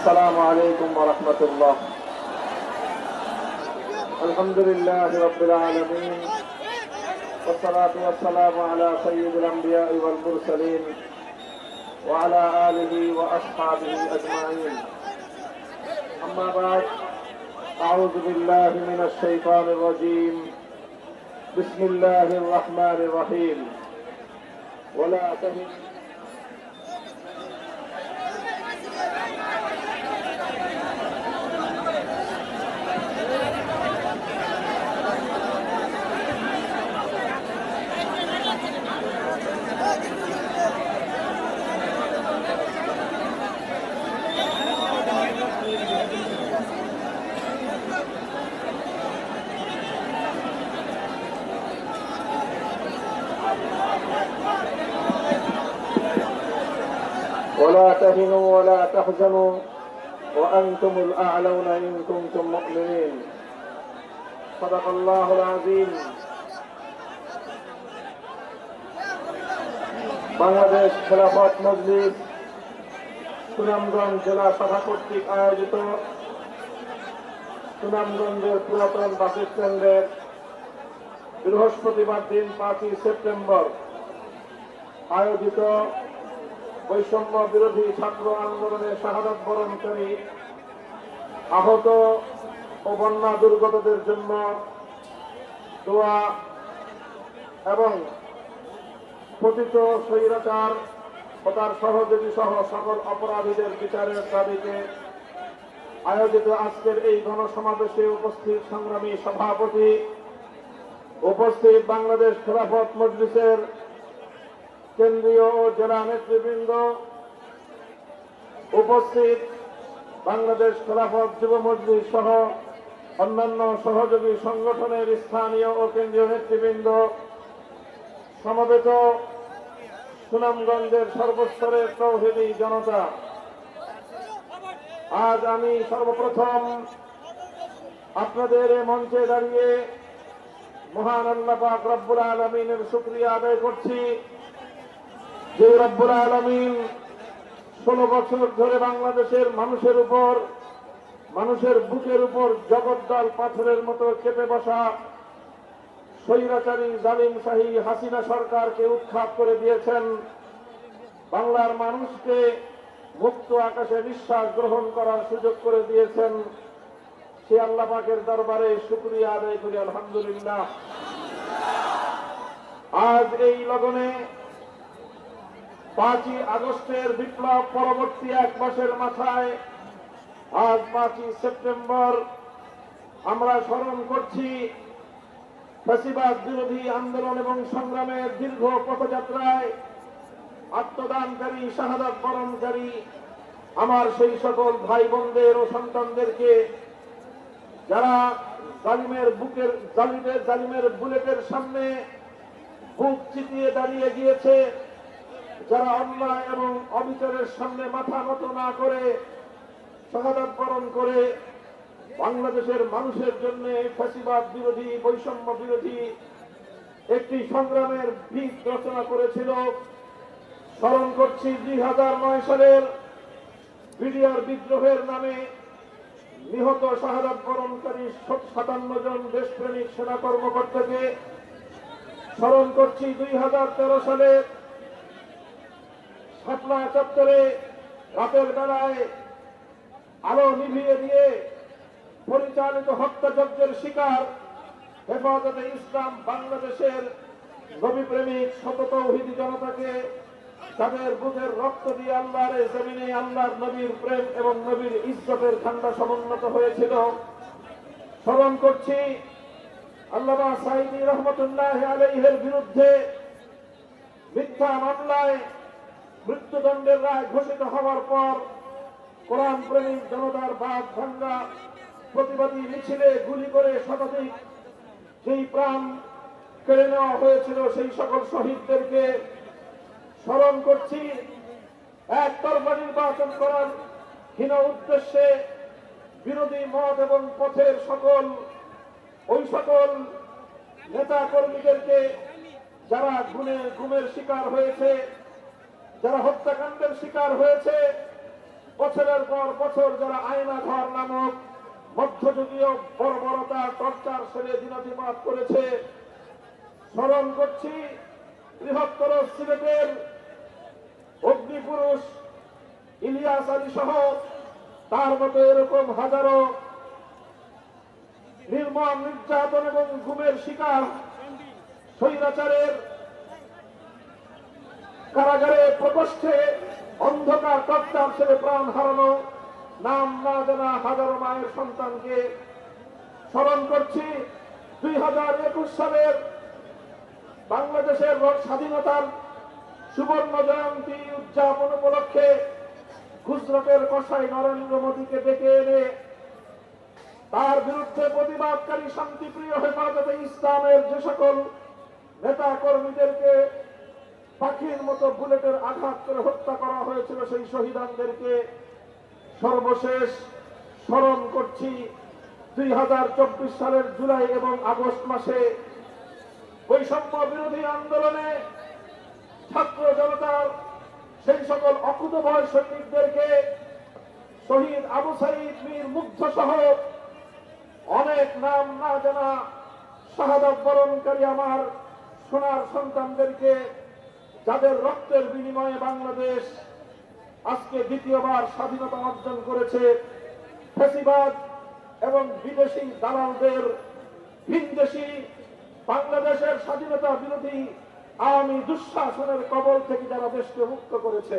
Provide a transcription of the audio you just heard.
السلام عليكم ورحمة الله. الحمد لله رب العالمين والصلاة والسلام على سيد الأنبياء والمرسلين وعلى آله وأصحابه أجمعين. أما بعد أعوذ بالله من الشيطان الرجيم. بسم الله الرحمن الرحيم. ولا تهن ولا تهنوا ولا تحزنوا وأنتم الأعلون إن كنتم مؤمنين صدق الله العظيم বাংলাদেশ খেলাফত মজলিস সুনামগঞ্জ জেলা শাখা কর্তৃক আয়োজিত সুনামগঞ্জের পুরাতন বাস স্ট্যান্ডের বৃহস্পতিবার দিন পাঁচই সেপ্টেম্বর আয়োজিত বৈষম্য বিরোধী ছাত্র আন্দোলনের শাহাদত বরণকারী আহত ও বন্যা দুর্গতদের জন্য দোয়া এবং পতিত স্বৈরাচার ও তার সহযোগী সহ সকল অপরাধীদের বিচারের দাবিতে আয়োজিত আজকের এই গণসমাবেশে উপস্থিত সংগ্রামী সভাপতি উপস্থিত বাংলাদেশ খেলাফত মজলিসের কেন্দ্রীয় ও জেলা নেতৃবৃন্দ উপস্থিত বাংলাদেশ খেলাফত যুব মজলিস সহ অন্যান্য সহযোগী সংগঠনের স্থানীয় ও কেন্দ্রীয় নেতৃবৃন্দ, সমবেত সুনামগঞ্জের সর্বস্তরের তৌহিদি জনতা। আজ আমি সর্বপ্রথম আপনাদের মঞ্চে দাঁড়িয়ে মহান আল্লাহ রব্বুল আলমিনের শুক্রিয়া আদায় করছি। যে আলমিন, ষোলো বছর ধরে বাংলাদেশের মানুষের উপর, মানুষের বুকের উপর জগদ্দল পাথরের মতো চেপে বসা স্বৈরাচারী জালিম শাহী হাসিনা সরকারকে উৎখাত করে দিয়েছেন। বাংলার মানুষকে মুক্ত আকাশে বিশ্বাস গ্রহণ করার সুযোগ করে দিয়েছেন। সে আল্লাহ পাকের দরবারে শুক্রিয়া আদায় করি, আলহামদুলিল্লাহ। আজ এই লগনে পাঁচই আগস্টের বিপ্লব পরবর্তী এক মাসের মাথায় আজ পাঁচই সেপ্টেম্বর আমরা স্মরণ করছি ফ্যাসিবাদ বিরোধী আন্দোলন এবং সংগ্রামের দীর্ঘ পথযাত্রায় আত্মদানকারী, শাহাদাত বরণকারী আমার সেই সকল ভাই বোনদের ও সন্তানদেরকে যারা জালিমের বুকের, জালিমের জালিমের বুলেটের সামনে বুক চিতিয়ে দাঁড়িয়ে গিয়েছে যারা অন্যায় এবং অবিচারের সামনে মাথা মতো না করে শাহাদাত বরণ করে বাংলাদেশের মানুষের জন্য ফ্যাসিবাদ বিরোধী, বৈষম্য বিরোধী একটি সংগ্রামের ভিত রচনা করেছিল। স্মরণ করছি দুই হাজার নয় সালের বিডিআর বিদ্রোহের নামে নিহত শাহাদাত বরণকারী সাতান্ন জন দেশপ্রেমিক সেনা কর্মকর্তাকে স্মরণ করছি দুই হাজার তেরো সালের শাপলা চত্বরে রাতের বেলায় আলো নিভিয়ে দিয়ে পরিচালিত হত্যাযজ্ঞের শিকার হেফাজতে ইসলাম বাংলাদেশের নবী প্রেমিক শততৌহিদি জনতাকে তাদের বুকের রক্ত দিয়ে আল্লাহর জমিনে আল্লাহর নবীর প্রেম এবং নবীর ইজ্জতের ঠান্ডা সমুন্নত হয়েছিল। স্মরণ করছি আল্লাহ রহমতুল্লাহ আলহের বিরুদ্ধে মিথ্যা মামলায় মৃত্যুদণ্ডের রায় ঘোষিত হওয়ার পর কোরআন প্রেমিক জনতার বাদ ভাঙ্গা প্রতিবাদী মিছিলে গুলি করে শতাধিক যেই প্রাণ কেড়ে নেওয়া হয়েছিল সেই সকল শহীদদেরকে স্মরণ করছি। একতরফা নির্বাচন করার হীন উদ্দেশ্যে বিরোধী মত এবং পথের সকল, ওই সকল নেতা কর্মীদেরকে যারা গুণে গুমের শিকার হয়েছে যারা হত্যাকাণ্ডের শিকার হয়েছে, বছরের পর বছর যারা আয়না ঘর নামক মধ্যযুগীয় বর্বরতা টর্চার সেরে দিনাতিপাত করেছে, স্মরণ করছি বৃহত্তর সিলেটের অগ্নিপুরুষ ইলিয়াস আলী সহ তার মতো এরকম হাজারো নির্মম নির্যাতন এবং ঘুমের শিকার, স্বৈরাচারের কারাগারে প্রকোষ্ঠে অন্ধকার টর্চার ছেড়ে প্রাণ হারানো, নাম না জানা হাজারো মায়ের সন্তানকে স্মরণ করছি। দুই হাজার একুশ সালের বাংলাদেশের স্বাধীনতার সুবর্ণ জয়ন্তী উদযাপন উপলক্ষে গুজরাটের কষাই নরেন্দ্র মোদীকে ডেকে এনে তার বিরুদ্ধে প্রতিবাদকারী শান্তিপ্রিয় হেফাজতে ইসলামের যে সকল নেতা কর্মীদেরকে পাখির মতো বুলেটের আঘাত করে হত্যা করা হয়েছিল সেই শহীদানদেরকে। সর্বশেষ স্মরণ করছি, দুই হাজার চব্বিশ সালের জুলাই এবং আগস্ট মাসে বৈষম্য বিরোধী আন্দোলনে ছাত্র জনতার সেই সকল অকুতভয় সৈনিকদেরকে শহীদ আবু সাইদ মীর মুগ্ধ সহ অনেক নাম না জানা শাহাদাত বরণকারী আমার সোনার সন্তানদেরকে যাদের রক্তের বিনিময়ে বাংলাদেশ আজকে দ্বিতীয়বার স্বাধীনতা অর্জন করেছে, ফেসিবাদ এবং বিদেশি দালালদের ভিনদেশি বাংলাদেশের স্বাধীনতা বিরোধী আওয়ামী দুঃশাসনের কবল থেকে যারা দেশকে মুক্ত করেছে।